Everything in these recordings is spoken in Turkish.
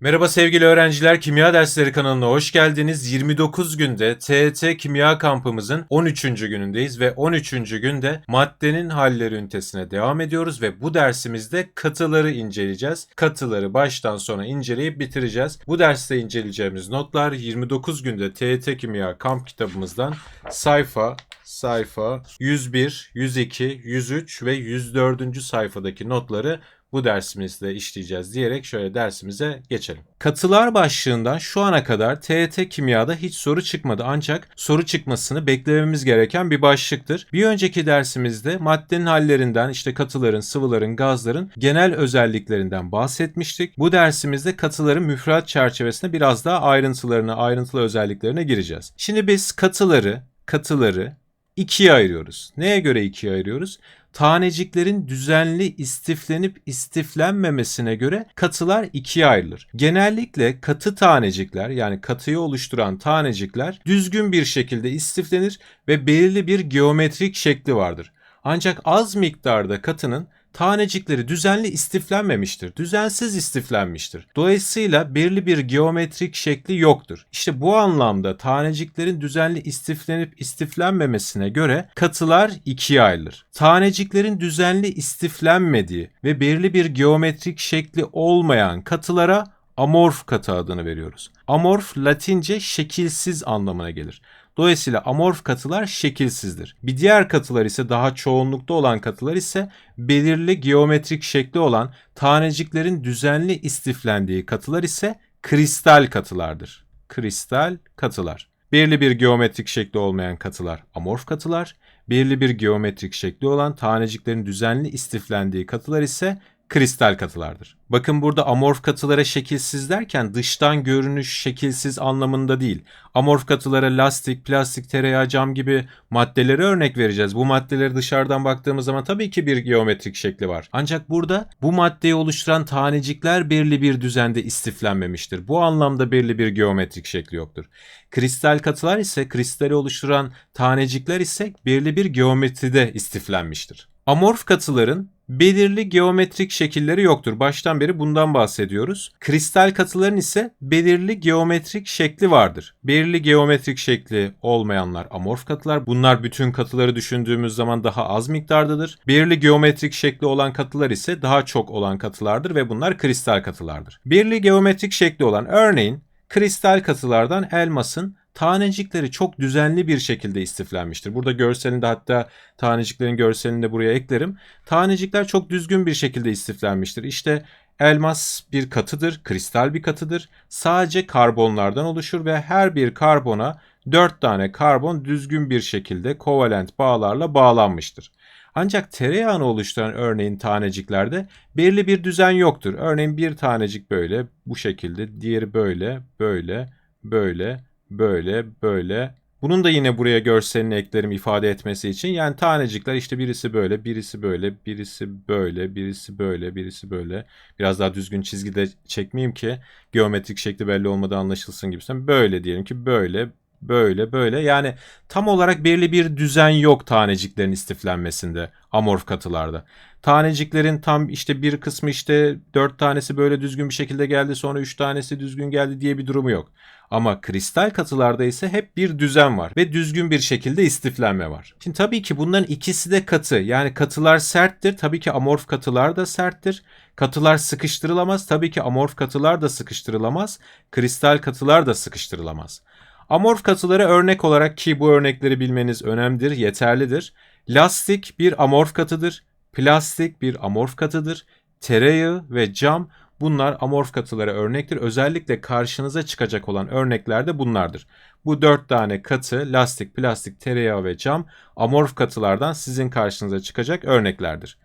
Merhaba sevgili öğrenciler, Kimya Dersleri kanalına hoş geldiniz. 29 günde TET Kimya kampımızın 13. günündeyiz ve 13. günde maddenin halleri ünitesine devam ediyoruz ve bu dersimizde katıları inceleyeceğiz. Katıları baştan sona inceleyip bitireceğiz. Bu derste inceleyeceğimiz notlar 29 günde TET Kimya kamp kitabımızdan sayfa sayfa 101, 102, 103 ve 104. sayfadaki notları bu dersimizde işleyeceğiz diyerek şöyle dersimize geçelim. Katılar başlığından şu ana kadar TET kimyada hiç soru çıkmadı ancak soru çıkmasını beklememiz gereken bir başlıktır. Bir önceki dersimizde maddenin hallerinden işte katıların, sıvıların, gazların genel özelliklerinden bahsetmiştik. Bu dersimizde katıların müfredat çerçevesinde biraz daha ayrıntılarına, ayrıntılı özelliklerine gireceğiz. Şimdi biz katıları, katıları ikiye ayırıyoruz. Neye göre ikiye ayırıyoruz? Taneciklerin düzenli istiflenip istiflenmemesine göre katılar ikiye ayrılır. Genellikle katı tanecikler yani katıyı oluşturan tanecikler düzgün bir şekilde istiflenir ve belirli bir geometrik şekli vardır. Ancak az miktarda katının tanecikleri düzenli istiflenmemiştir. Düzensiz istiflenmiştir. Dolayısıyla belirli bir geometrik şekli yoktur. İşte bu anlamda taneciklerin düzenli istiflenip istiflenmemesine göre katılar ikiye ayrılır. Taneciklerin düzenli istiflenmediği ve belirli bir geometrik şekli olmayan katılara amorf katı adını veriyoruz. Amorf Latince şekilsiz anlamına gelir. Dolayısıyla amorf katılar şekilsizdir. Bir diğer katılar ise daha çoğunlukta olan katılar ise belirli geometrik şekli olan taneciklerin düzenli istiflendiği katılar ise kristal katılardır. Kristal katılar. Belirli bir geometrik şekli olmayan katılar amorf katılar, belirli bir geometrik şekli olan taneciklerin düzenli istiflendiği katılar ise kristal katılardır. Bakın burada amorf katılara şekilsiz derken dıştan görünüş şekilsiz anlamında değil. Amorf katılara lastik, plastik, tereyağı, cam gibi maddelere örnek vereceğiz. Bu maddeleri dışarıdan baktığımız zaman tabii ki bir geometrik şekli var. Ancak burada bu maddeyi oluşturan tanecikler belirli bir düzende istiflenmemiştir. Bu anlamda belirli bir geometrik şekli yoktur. Kristal katılar ise kristali oluşturan tanecikler ise belirli bir geometride istiflenmiştir. Amorf katıların belirli geometrik şekilleri yoktur. Baştan beri bundan bahsediyoruz. Kristal katıların ise belirli geometrik şekli vardır. Belirli geometrik şekli olmayanlar amorf katılar. Bunlar bütün katıları düşündüğümüz zaman daha az miktardadır. Belirli geometrik şekli olan katılar ise daha çok olan katılardır ve bunlar kristal katılardır. Belirli geometrik şekli olan örneğin kristal katılardan elmasın tanecikleri çok düzenli bir şekilde istiflenmiştir. Burada görselinde hatta taneciklerin görselini de buraya eklerim. Tanecikler çok düzgün bir şekilde istiflenmiştir. İşte elmas bir katıdır, kristal bir katıdır. Sadece karbonlardan oluşur ve her bir karbona 4 tane karbon düzgün bir şekilde kovalent bağlarla bağlanmıştır. Ancak tereyağını oluşturan örneğin taneciklerde belirli bir düzen yoktur. Örneğin bir tanecik böyle bu şekilde, diğeri böyle, böyle, böyle, böyle, böyle. Bunun da yine buraya görselini eklerim ifade etmesi için. Yani tanecikler işte birisi böyle, birisi böyle, birisi böyle, birisi böyle, birisi böyle. Biraz daha düzgün çizgide çekmeyeyim ki geometrik şekli belli olmadan anlaşılsın gibisinden. Böyle diyelim ki böyle, böyle, böyle. Yani tam olarak belirli bir düzen yok taneciklerin istiflenmesinde amorf katılarda. Taneciklerin tam işte bir kısmı işte dört tanesi böyle düzgün bir şekilde geldi sonra üç tanesi düzgün geldi diye bir durumu yok. Ama kristal katılarda ise hep bir düzen var ve düzgün bir şekilde istiflenme var. Şimdi tabii ki bunların ikisi de katı. Yani katılar serttir. Tabii ki amorf katılar da serttir. Katılar sıkıştırılamaz. Tabii ki amorf katılar da sıkıştırılamaz. Kristal katılar da sıkıştırılamaz. Amorf katıları örnek olarak ki bu örnekleri bilmeniz önemlidir, yeterlidir. Lastik bir amorf katıdır. Plastik bir amorf katıdır. Tereyağı ve cam Bunlar amorf katılara örnektir. Özellikle karşınıza çıkacak olan örnekler de bunlardır. Bu dört tane katı lastik, plastik, tereyağı ve cam amorf katılardan sizin karşınıza çıkacak örneklerdir.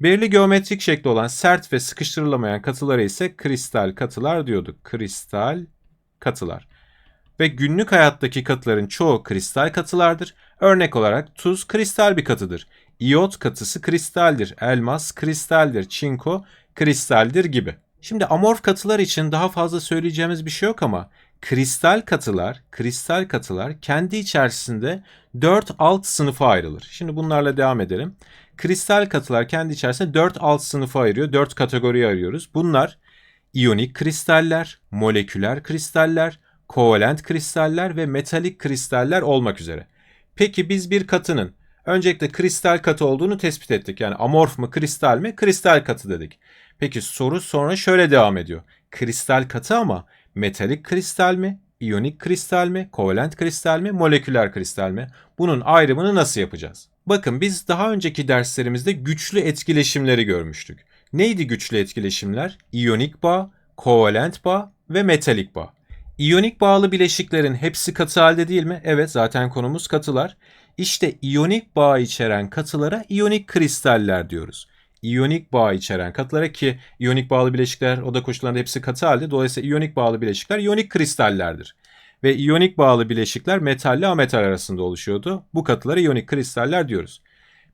Belirli geometrik şekli olan sert ve sıkıştırılamayan katılara ise kristal katılar diyorduk. Kristal katılar. Ve günlük hayattaki katıların çoğu kristal katılardır. Örnek olarak tuz kristal bir katıdır. İyot katısı kristaldir. Elmas kristaldir. Çinko kristaldir gibi. Şimdi amorf katılar için daha fazla söyleyeceğimiz bir şey yok ama kristal katılar, kristal katılar kendi içerisinde 4 alt sınıfa ayrılır. Şimdi bunlarla devam edelim. Kristal katılar kendi içerisinde 4 alt sınıfa ayırıyor. 4 kategoriye ayırıyoruz. Bunlar iyonik kristaller, moleküler kristaller, kovalent kristaller ve metalik kristaller olmak üzere. Peki biz bir katının öncelikle kristal katı olduğunu tespit ettik. Yani amorf mu kristal mi? Kristal katı dedik. Peki soru sonra şöyle devam ediyor. Kristal katı ama metalik kristal mi? İyonik kristal mi? Kovalent kristal mi? Moleküler kristal mi? Bunun ayrımını nasıl yapacağız? Bakın biz daha önceki derslerimizde güçlü etkileşimleri görmüştük. Neydi güçlü etkileşimler? İyonik bağ, kovalent bağ ve metalik bağ. İyonik bağlı bileşiklerin hepsi katı halde değil mi? Evet zaten konumuz katılar. İşte iyonik bağ içeren katılara iyonik kristaller diyoruz. İyonik bağ içeren katılara ki iyonik bağlı bileşikler oda koşullarında hepsi katı halde. Dolayısıyla iyonik bağlı bileşikler iyonik kristallerdir. Ve iyonik bağlı bileşikler metalle ametal arasında oluşuyordu. Bu katılara iyonik kristaller diyoruz.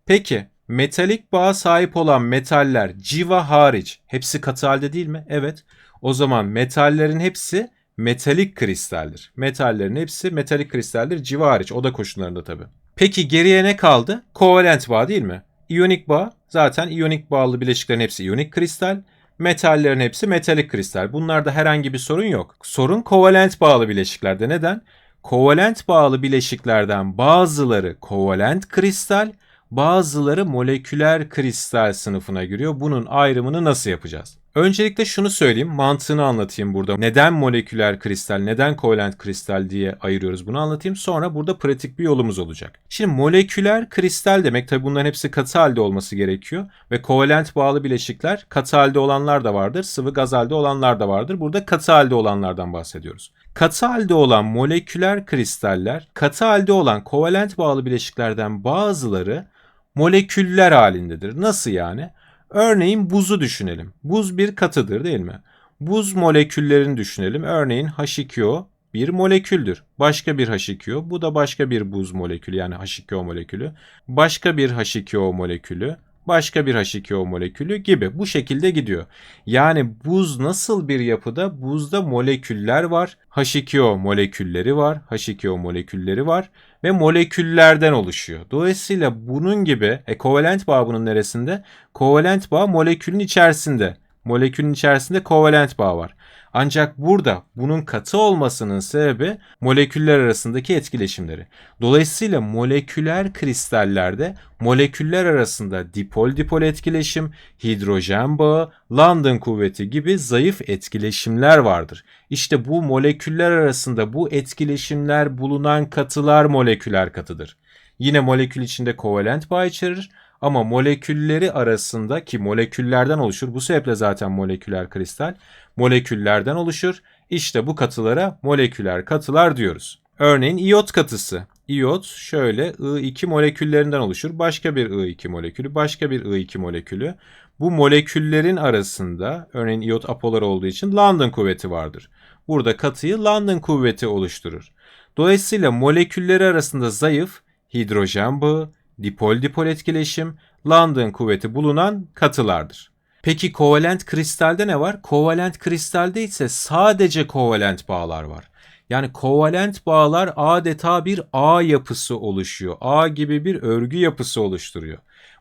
Peki metalik bağa sahip olan metaller civa hariç hepsi katı halde değil mi? Evet. O zaman metallerin hepsi metalik kristaldir. Metallerin hepsi metalik kristaldir civa hariç oda koşullarında tabi. Peki geriye ne kaldı? Kovalent bağ değil mi? İyonik bağ zaten iyonik bağlı bileşiklerin hepsi iyonik kristal. Metallerin hepsi metalik kristal. Bunlarda herhangi bir sorun yok. Sorun kovalent bağlı bileşiklerde. Neden? Kovalent bağlı bileşiklerden bazıları kovalent kristal, bazıları moleküler kristal sınıfına giriyor. Bunun ayrımını nasıl yapacağız? Öncelikle şunu söyleyeyim, mantığını anlatayım burada. Neden moleküler kristal, neden kovalent kristal diye ayırıyoruz bunu anlatayım. Sonra burada pratik bir yolumuz olacak. Şimdi moleküler kristal demek tabi bunların hepsi katı halde olması gerekiyor. Ve kovalent bağlı bileşikler katı halde olanlar da vardır, sıvı gaz halde olanlar da vardır. Burada katı halde olanlardan bahsediyoruz. Katı halde olan moleküler kristaller, katı halde olan kovalent bağlı bileşiklerden bazıları moleküller halindedir. Nasıl yani? Örneğin buzu düşünelim. Buz bir katıdır değil mi? Buz moleküllerini düşünelim. Örneğin H2O bir moleküldür. Başka bir H2O, bu da başka bir buz molekülü yani H2O molekülü. Başka bir H2O molekülü, başka bir H2O molekülü gibi bu şekilde gidiyor. Yani buz nasıl bir yapıda? Buzda moleküller var. H2O molekülleri var. H2O molekülleri var ve moleküllerden oluşuyor. Dolayısıyla bunun gibi e, kovalent bağ bunun neresinde? Kovalent bağ molekülün içerisinde. Molekülün içerisinde kovalent bağ var. Ancak burada bunun katı olmasının sebebi moleküller arasındaki etkileşimleri. Dolayısıyla moleküler kristallerde moleküller arasında dipol dipol etkileşim, hidrojen bağı, London kuvveti gibi zayıf etkileşimler vardır. İşte bu moleküller arasında bu etkileşimler bulunan katılar moleküler katıdır. Yine molekül içinde kovalent bağ içerir ama molekülleri arasında ki moleküllerden oluşur. Bu sebeple zaten moleküler kristal moleküllerden oluşur. İşte bu katılara moleküler katılar diyoruz. Örneğin iyot katısı. İyot şöyle I2 moleküllerinden oluşur. Başka bir I2 molekülü, başka bir I2 molekülü. Bu moleküllerin arasında örneğin iyot apolar olduğu için London kuvveti vardır. Burada katıyı London kuvveti oluşturur. Dolayısıyla molekülleri arasında zayıf hidrojen bağı, dipol dipol etkileşim, London kuvveti bulunan katılardır. Peki kovalent kristalde ne var? Kovalent kristalde ise sadece kovalent bağlar var. Yani kovalent bağlar adeta bir ağ yapısı oluşuyor. Ağ gibi bir örgü yapısı oluşturuyor.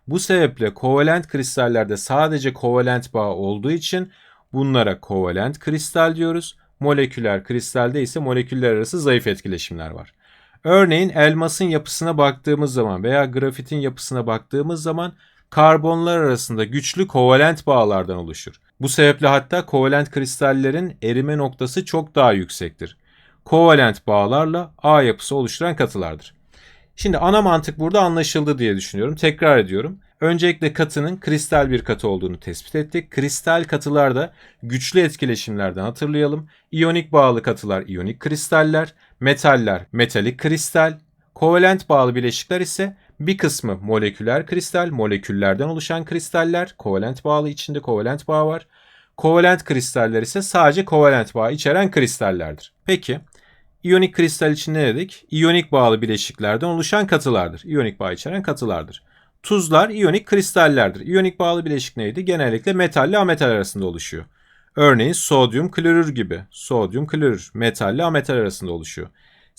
Bu sebeple kovalent kristallerde sadece kovalent bağ olduğu için bunlara kovalent kristal diyoruz. Moleküler kristalde ise moleküller arası zayıf etkileşimler var. Örneğin elmasın yapısına baktığımız zaman veya grafitin yapısına baktığımız zaman karbonlar arasında güçlü kovalent bağlardan oluşur. Bu sebeple hatta kovalent kristallerin erime noktası çok daha yüksektir. Kovalent bağlarla A yapısı oluşturan katılardır. Şimdi ana mantık burada anlaşıldı diye düşünüyorum. Tekrar ediyorum. Öncelikle katının kristal bir katı olduğunu tespit ettik. Kristal katılarda güçlü etkileşimlerden hatırlayalım. İyonik bağlı katılar iyonik kristaller, metaller metalik kristal, kovalent bağlı bileşikler ise bir kısmı moleküler kristal, moleküllerden oluşan kristaller, kovalent bağlı içinde kovalent bağ var. Kovalent kristaller ise sadece kovalent bağ içeren kristallerdir. Peki, iyonik kristal için ne dedik? İyonik bağlı bileşiklerden oluşan katılardır. İyonik bağ içeren katılardır. Tuzlar iyonik kristallerdir. İyonik bağlı bileşik neydi? Genellikle metal ile ametal arasında oluşuyor. Örneğin sodyum klorür gibi. Sodyum klorür metal ile ametal arasında oluşuyor.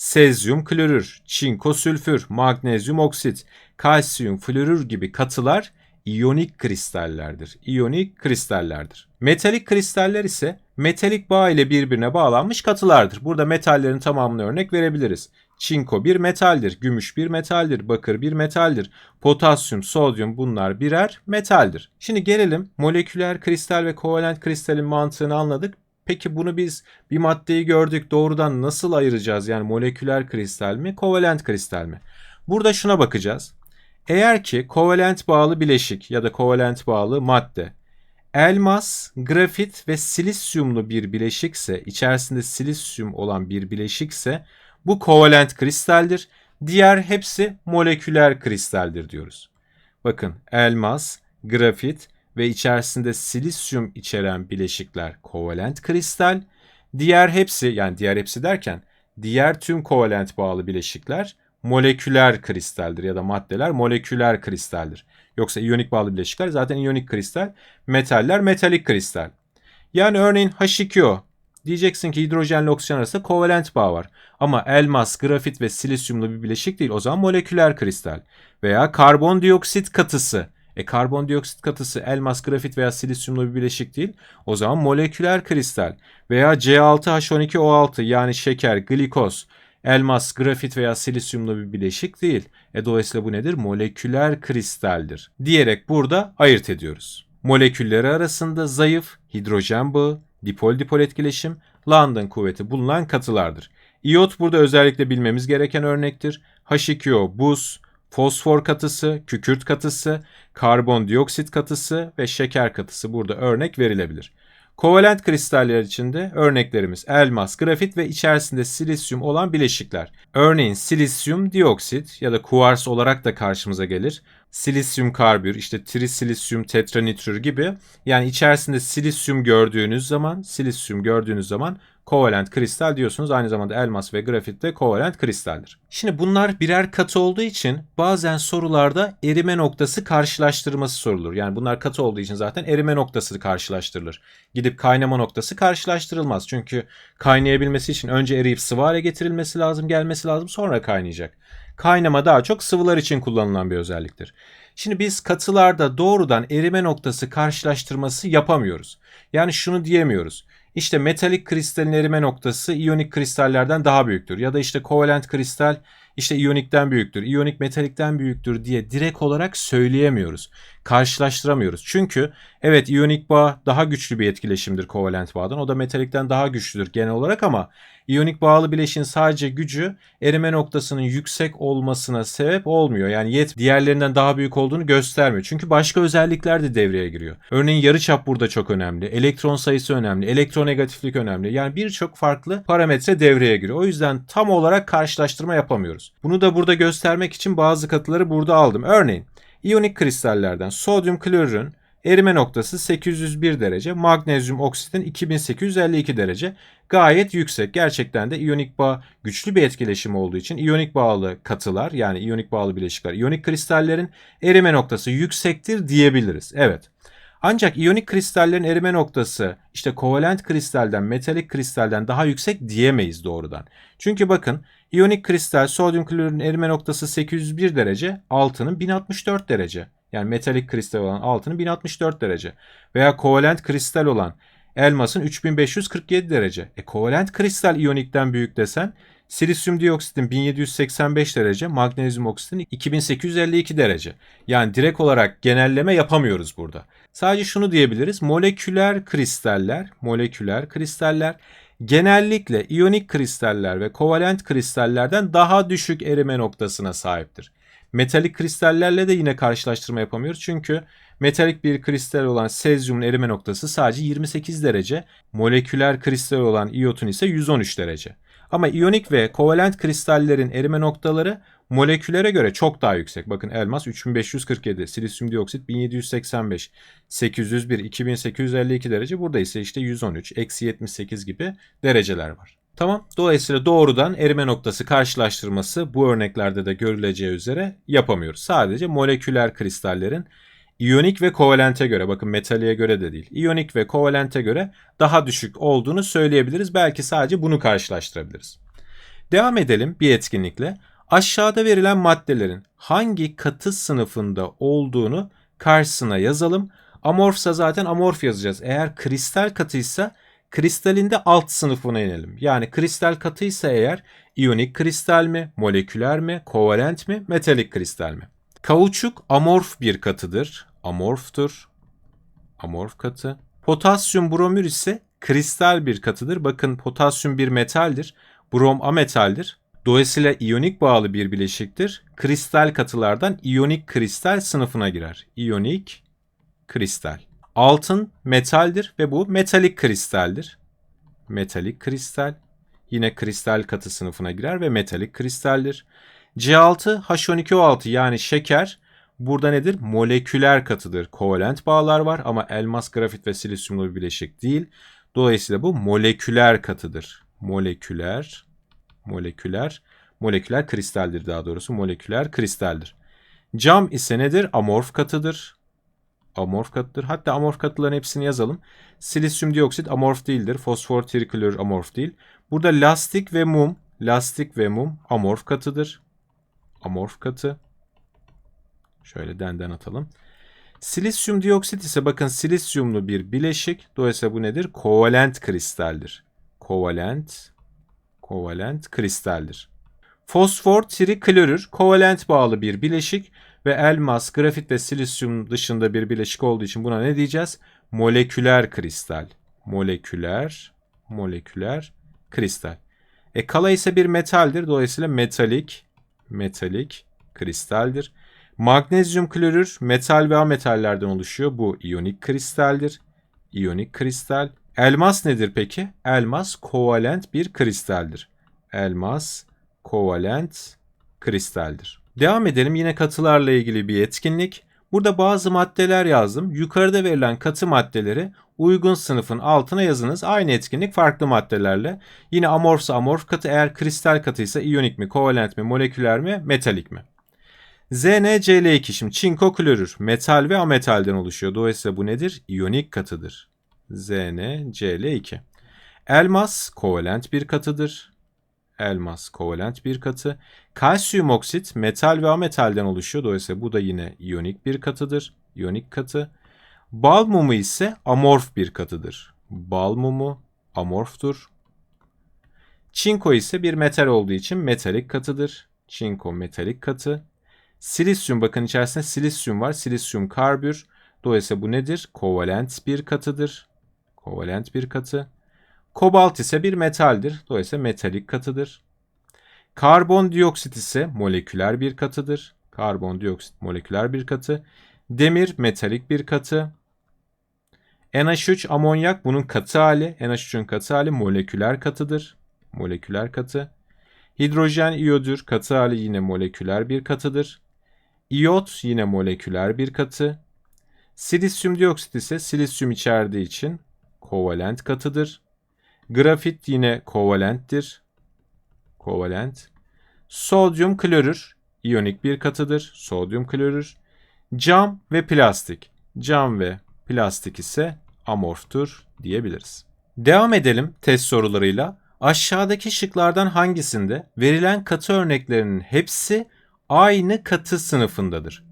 Sezyum klorür, çinko sülfür, magnezyum oksit, kalsiyum florür gibi katılar iyonik kristallerdir. İyonik kristallerdir. Metalik kristaller ise metalik bağ ile birbirine bağlanmış katılardır. Burada metallerin tamamını örnek verebiliriz. Çinko bir metaldir, gümüş bir metaldir, bakır bir metaldir, potasyum, sodyum bunlar birer metaldir. Şimdi gelelim moleküler kristal ve kovalent kristalin mantığını anladık. Peki bunu biz bir maddeyi gördük doğrudan nasıl ayıracağız? Yani moleküler kristal mi, kovalent kristal mi? Burada şuna bakacağız. Eğer ki kovalent bağlı bileşik ya da kovalent bağlı madde elmas, grafit ve silisyumlu bir bileşikse, içerisinde silisyum olan bir bileşikse bu kovalent kristaldir. Diğer hepsi moleküler kristaldir diyoruz. Bakın elmas, grafit ve içerisinde silisyum içeren bileşikler kovalent kristal. Diğer hepsi yani diğer hepsi derken diğer tüm kovalent bağlı bileşikler moleküler kristaldir ya da maddeler moleküler kristaldir. Yoksa iyonik bağlı bileşikler zaten iyonik kristal, metaller metalik kristal. Yani örneğin H2O diyeceksin ki hidrojenle oksijen arasında kovalent bağ var. Ama elmas, grafit ve silisyumlu bir bileşik değil. O zaman moleküler kristal. Veya karbondioksit katısı. E karbondioksit katısı elmas, grafit veya silisyumlu bir bileşik değil. O zaman moleküler kristal. Veya C6H12O6 yani şeker, glikoz, elmas, grafit veya silisyumlu bir bileşik değil. E dolayısıyla bu nedir? Moleküler kristaldir. Diyerek burada ayırt ediyoruz. Molekülleri arasında zayıf hidrojen bağı, dipol-dipol etkileşim, London kuvveti bulunan katılardır. İyot burada özellikle bilmemiz gereken örnektir. H2O buz, fosfor katısı, kükürt katısı, karbondioksit katısı ve şeker katısı burada örnek verilebilir. Kovalent kristaller içinde örneklerimiz elmas, grafit ve içerisinde silisyum olan bileşikler. Örneğin silisyum dioksit ya da kuvars olarak da karşımıza gelir. Silisyum karbür, işte trisilisyum tetranitrür gibi yani içerisinde silisyum gördüğünüz zaman, silisyum gördüğünüz zaman kovalent kristal diyorsunuz. Aynı zamanda elmas ve grafit de kovalent kristaldir. Şimdi bunlar birer katı olduğu için bazen sorularda erime noktası karşılaştırması sorulur. Yani bunlar katı olduğu için zaten erime noktası karşılaştırılır. Gidip kaynama noktası karşılaştırılmaz. Çünkü kaynayabilmesi için önce eriyip sıvı hale getirilmesi lazım, gelmesi lazım sonra kaynayacak. Kaynama daha çok sıvılar için kullanılan bir özelliktir. Şimdi biz katılarda doğrudan erime noktası karşılaştırması yapamıyoruz. Yani şunu diyemiyoruz. İşte metalik kristalin noktası iyonik kristallerden daha büyüktür. Ya da işte kovalent kristal işte iyonikten büyüktür, iyonik metalikten büyüktür diye direkt olarak söyleyemiyoruz. Karşılaştıramıyoruz. Çünkü evet iyonik bağ daha güçlü bir etkileşimdir kovalent bağdan. O da metalikten daha güçlüdür genel olarak ama iyonik bağlı bileşin sadece gücü erime noktasının yüksek olmasına sebep olmuyor. Yani yet diğerlerinden daha büyük olduğunu göstermiyor. Çünkü başka özellikler de devreye giriyor. Örneğin yarıçap burada çok önemli. Elektron sayısı önemli. Elektronegatiflik önemli. Yani birçok farklı parametre devreye giriyor. O yüzden tam olarak karşılaştırma yapamıyoruz. Bunu da burada göstermek için bazı katıları burada aldım. Örneğin iyonik kristallerden sodyum klorürün erime noktası 801 derece, magnezyum oksitin 2852 derece. Gayet yüksek. Gerçekten de iyonik bağ güçlü bir etkileşim olduğu için iyonik bağlı katılar yani iyonik bağlı bileşikler, iyonik kristallerin erime noktası yüksektir diyebiliriz. Evet. Ancak iyonik kristallerin erime noktası işte kovalent kristalden, metalik kristalden daha yüksek diyemeyiz doğrudan. Çünkü bakın iyonik kristal sodyum klorürün erime noktası 801 derece, altının 1064 derece. Yani metalik kristal olan altının 1064 derece. Veya kovalent kristal olan elmasın 3547 derece. E kovalent kristal iyonikten büyük desen Silisyum dioksitin 1785 derece, magnezyum oksitin 2852 derece. Yani direkt olarak genelleme yapamıyoruz burada. Sadece şunu diyebiliriz. Moleküler kristaller, moleküler kristaller genellikle iyonik kristaller ve kovalent kristallerden daha düşük erime noktasına sahiptir. Metalik kristallerle de yine karşılaştırma yapamıyoruz. Çünkü metalik bir kristal olan sezyumun erime noktası sadece 28 derece. Moleküler kristal olan iyotun ise 113 derece. Ama iyonik ve kovalent kristallerin erime noktaları moleküllere göre çok daha yüksek. Bakın elmas 3547, silisyum dioksit 1785, 801, 2852 derece. Burada ise işte 113, eksi 78 gibi dereceler var. Tamam. Dolayısıyla doğrudan erime noktası karşılaştırması bu örneklerde de görüleceği üzere yapamıyoruz. Sadece moleküler kristallerin iyonik ve kovalente göre bakın metaliğe göre de değil. İyonik ve kovalente göre daha düşük olduğunu söyleyebiliriz. Belki sadece bunu karşılaştırabiliriz. Devam edelim bir etkinlikle. Aşağıda verilen maddelerin hangi katı sınıfında olduğunu karşısına yazalım. Amorfsa zaten amorf yazacağız. Eğer kristal katıysa kristalin de alt sınıfına inelim. Yani kristal katıysa eğer iyonik kristal mi, moleküler mi, kovalent mi, metalik kristal mi? Kauçuk amorf bir katıdır. Amorftur. Amorf katı. Potasyum bromür ise kristal bir katıdır. Bakın potasyum bir metaldir. Brom ametaldir. Dolayısıyla iyonik bağlı bir bileşiktir. Kristal katılardan iyonik kristal sınıfına girer. İyonik kristal. Altın metaldir ve bu metalik kristaldir. Metalik kristal. Yine kristal katı sınıfına girer ve metalik kristaldir. C6 H12O6 yani şeker burada nedir? Moleküler katıdır. Kovalent bağlar var ama elmas, grafit ve silisyumlu bir bileşik değil. Dolayısıyla bu moleküler katıdır. Moleküler, moleküler, moleküler kristaldir daha doğrusu. Moleküler kristaldir. Cam ise nedir? Amorf katıdır. Amorf katıdır. Hatta amorf katıların hepsini yazalım. Silisyum dioksit amorf değildir. Fosfor triklor amorf değil. Burada lastik ve mum, lastik ve mum amorf katıdır. Amorf katı. Şöyle denden atalım. Silisyum dioksit ise bakın silisyumlu bir bileşik. Dolayısıyla bu nedir? Kovalent kristaldir. Kovalent, kovalent kristaldir. Fosfor triklorür kovalent bağlı bir bileşik ve elmas, grafit ve silisyum dışında bir bileşik olduğu için buna ne diyeceğiz? Moleküler kristal. Moleküler, moleküler kristal. E kala ise bir metaldir. Dolayısıyla metalik, metalik kristaldir. Magnezyum klorür metal ve ametallerden oluşuyor. Bu iyonik kristaldir. İyonik kristal. Elmas nedir peki? Elmas kovalent bir kristaldir. Elmas kovalent kristaldir. Devam edelim yine katılarla ilgili bir etkinlik. Burada bazı maddeler yazdım. Yukarıda verilen katı maddeleri uygun sınıfın altına yazınız. Aynı etkinlik farklı maddelerle. Yine amorfsa amorf katı eğer kristal katıysa iyonik mi, kovalent mi, moleküler mi, metalik mi? ZnCl2 şimdi çinko klorür metal ve ametalden oluşuyor. Dolayısıyla bu nedir? İyonik katıdır. ZnCl2. Elmas kovalent bir katıdır. Elmas kovalent bir katı. Kalsiyum oksit metal ve ametalden oluşuyor. Dolayısıyla bu da yine iyonik bir katıdır. İyonik katı. Bal mumu ise amorf bir katıdır. Bal mumu amorftur. Çinko ise bir metal olduğu için metalik katıdır. Çinko metalik katı. Silisyum bakın içerisinde silisyum var. Silisyum karbür. Dolayısıyla bu nedir? Kovalent bir katıdır. Kovalent bir katı. Kobalt ise bir metaldir. Dolayısıyla metalik katıdır. Karbondioksit ise moleküler bir katıdır. Karbondioksit moleküler bir katı. Demir metalik bir katı. NH3 amonyak bunun katı hali. NH3'ün katı hali moleküler katıdır. Moleküler katı. Hidrojen iyodür katı hali yine moleküler bir katıdır. İyot yine moleküler bir katı. Silisyum dioksit ise silisyum içerdiği için kovalent katıdır. Grafit yine kovalenttir. Kovalent. Sodyum klorür iyonik bir katıdır. Sodyum klorür. Cam ve plastik. Cam ve plastik ise amorftur diyebiliriz. Devam edelim test sorularıyla. Aşağıdaki şıklardan hangisinde verilen katı örneklerinin hepsi aynı katı sınıfındadır?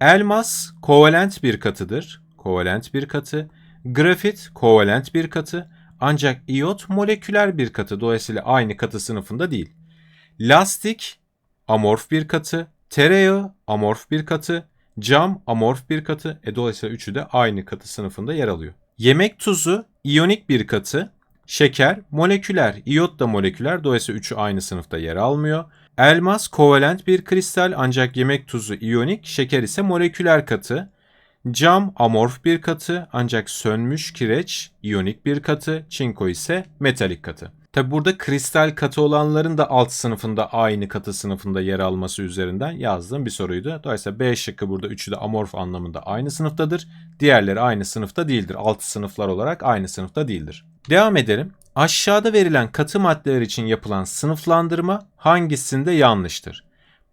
Elmas kovalent bir katıdır. Kovalent bir katı. Grafit kovalent bir katı. Ancak iyot moleküler bir katı. Dolayısıyla aynı katı sınıfında değil. Lastik amorf bir katı. Tereyağı amorf bir katı. Cam amorf bir katı. E dolayısıyla üçü de aynı katı sınıfında yer alıyor. Yemek tuzu iyonik bir katı. Şeker moleküler. İyot da moleküler. Dolayısıyla üçü aynı sınıfta yer almıyor. Elmas kovalent bir kristal ancak yemek tuzu iyonik, şeker ise moleküler katı. Cam amorf bir katı ancak sönmüş kireç iyonik bir katı, çinko ise metalik katı. Tabi burada kristal katı olanların da alt sınıfında aynı katı sınıfında yer alması üzerinden yazdığım bir soruydu. Dolayısıyla B şıkkı burada üçü de amorf anlamında aynı sınıftadır. Diğerleri aynı sınıfta değildir. Alt sınıflar olarak aynı sınıfta değildir. Devam edelim. Aşağıda verilen katı maddeler için yapılan sınıflandırma hangisinde yanlıştır?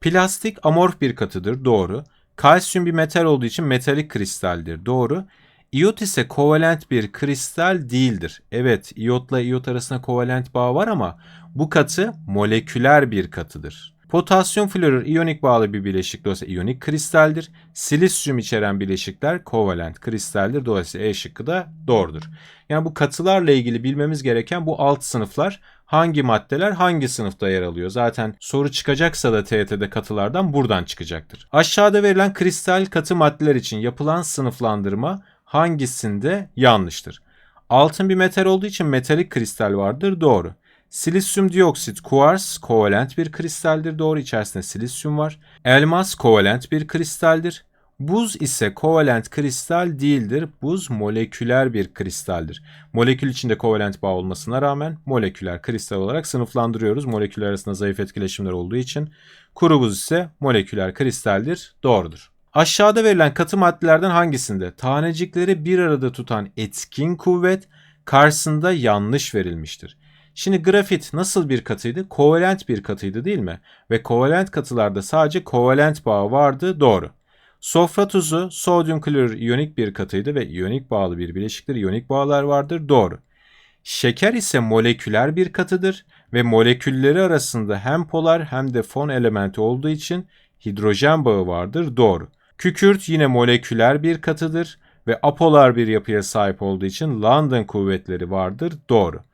Plastik amorf bir katıdır. Doğru. Kalsiyum bir metal olduğu için metalik kristaldir. Doğru. İyot ise kovalent bir kristal değildir. Evet, iyotla iyot arasında kovalent bağ var ama bu katı moleküler bir katıdır. Potasyum florür iyonik bağlı bir bileşik dolayısıyla iyonik kristaldir. Silisyum içeren bileşikler kovalent kristaldir. Dolayısıyla E şıkkı da doğrudur. Yani bu katılarla ilgili bilmemiz gereken bu alt sınıflar hangi maddeler hangi sınıfta yer alıyor? Zaten soru çıkacaksa da TYT'de katılardan buradan çıkacaktır. Aşağıda verilen kristal katı maddeler için yapılan sınıflandırma hangisinde yanlıştır? Altın bir metal olduğu için metalik kristal vardır. Doğru. Silisyum dioksit, kuars kovalent bir kristaldir. Doğru içerisinde silisyum var. Elmas kovalent bir kristaldir. Buz ise kovalent kristal değildir. Buz moleküler bir kristaldir. Molekül içinde kovalent bağ olmasına rağmen moleküler kristal olarak sınıflandırıyoruz. Moleküller arasında zayıf etkileşimler olduğu için. Kuru buz ise moleküler kristaldir. Doğrudur. Aşağıda verilen katı maddelerden hangisinde tanecikleri bir arada tutan etkin kuvvet karşısında yanlış verilmiştir? Şimdi grafit nasıl bir katıydı? Kovalent bir katıydı değil mi? Ve kovalent katılarda sadece kovalent bağı vardı. Doğru. Sofra tuzu sodyum klorür iyonik bir katıydı ve iyonik bağlı bir bileşiktir. İyonik bağlar vardır. Doğru. Şeker ise moleküler bir katıdır ve molekülleri arasında hem polar hem de fon elementi olduğu için hidrojen bağı vardır. Doğru. Kükürt yine moleküler bir katıdır ve apolar bir yapıya sahip olduğu için London kuvvetleri vardır. Doğru.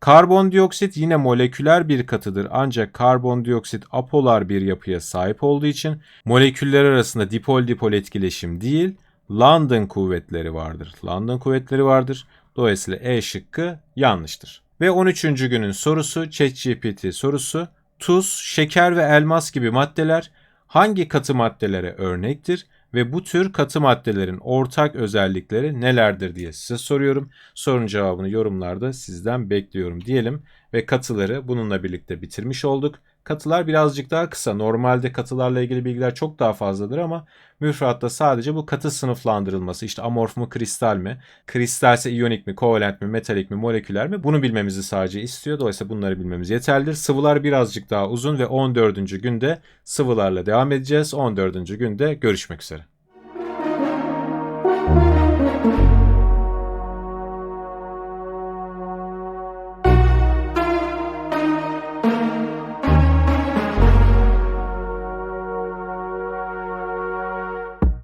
Karbondioksit yine moleküler bir katıdır ancak karbondioksit apolar bir yapıya sahip olduğu için moleküller arasında dipol dipol etkileşim değil, London kuvvetleri vardır. London kuvvetleri vardır. Dolayısıyla E şıkkı yanlıştır. Ve 13. günün sorusu ChatGPT sorusu. Tuz, şeker ve elmas gibi maddeler hangi katı maddelere örnektir ve bu tür katı maddelerin ortak özellikleri nelerdir diye size soruyorum. Sorunun cevabını yorumlarda sizden bekliyorum diyelim ve katıları bununla birlikte bitirmiş olduk. Katılar birazcık daha kısa. Normalde katılarla ilgili bilgiler çok daha fazladır ama müfredatta sadece bu katı sınıflandırılması işte amorf mu kristal mi, kristalse iyonik mi, kovalent mi, metalik mi, moleküler mi bunu bilmemizi sadece istiyor. Dolayısıyla bunları bilmemiz yeterlidir. Sıvılar birazcık daha uzun ve 14. günde sıvılarla devam edeceğiz. 14. günde görüşmek üzere.